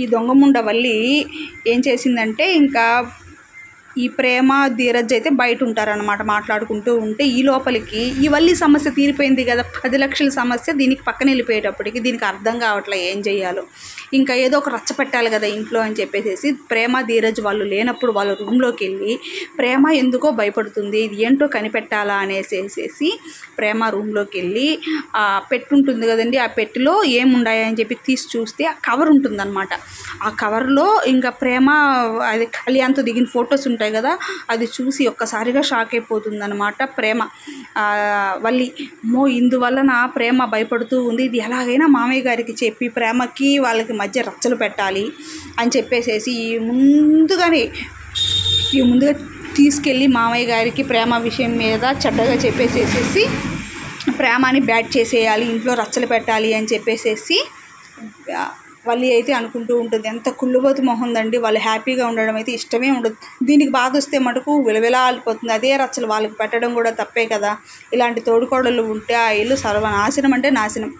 ఈ దొంగముండ వల్లి ఏం చేసిందంటే ఇంకా ఈ ప్రేమ ధీరజ్ అయితే బయట ఉంటారనమాట మాట్లాడుకుంటూ ఉంటే ఈ లోపలికి ఈ వల్లి సమస్య తీరిపోయింది కదా పది లక్షల సమస్య దీనికి పక్కన వెళ్ళిపోయేటప్పటికి దీనికి అర్థం కావట్లే ఏం చేయాలో ఇంకా ఏదో ఒక రచ్చ పెట్టాలి కదా ఇంట్లో అని చెప్పేసి ప్రేమ ధీరజ్ వాళ్ళు లేనప్పుడు వాళ్ళ రూమ్లోకి వెళ్ళి ప్రేమ ఎందుకో భయపడుతుంది ఇది ఏంటో కనిపెట్టాలా అనేసేసేసి ప్రేమ రూమ్లోకి వెళ్ళి ఆ పెట్టు ఉంటుంది కదండి ఆ పెట్టులో ఏముండాయని చెప్పి తీసి చూస్తే ఆ కవర్ ఉంటుందన్నమాట. ఆ కవర్లో ఇంకా ప్రేమ అది కళ్యాణ్తో దిగిన ఫొటోస్ ఉంటాయి కదా అది చూసి ఒక్కసారిగా షాక్ అయిపోతుందన్నమాట ప్రేమ. వల్లి మో ఇందువలన ప్రేమ భయపడుతూ ఉంది ఇది ఎలాగైనా మామయ్య గారికి చెప్పి ప్రేమకి వాళ్ళకి మధ్య రచ్చలు పెట్టాలి అని చెప్పేసేసి ఈ ముందుగానే ఈ ముందుగా తీసుకెళ్ళి మామయ్య గారికి ప్రేమ విషయం మీద చెడ్డగా చెప్పేసేసేసి ప్రేమని బ్యాట్ చేసేయాలి ఇంట్లో రచ్చలు పెట్టాలి అని చెప్పేసేసి వల్లి అయితే అనుకుంటూ ఉంటుంది. ఎంత కుళ్ళుబోతు మొహం ఉందండి వాళ్ళు హ్యాపీగా ఉండడం అయితే ఇష్టమే ఉండదు. దీనికి బాధ వస్తే మటుకు విలవిలా ఆలిపోతుంది అదే రచ్చలు వాళ్ళకి పెట్టడం కూడా తప్పే కదా. ఇలాంటి తోడుకోడలు ఉంటే ఆ ఇల్లు సర్వనాశనం అంటే నాశనం.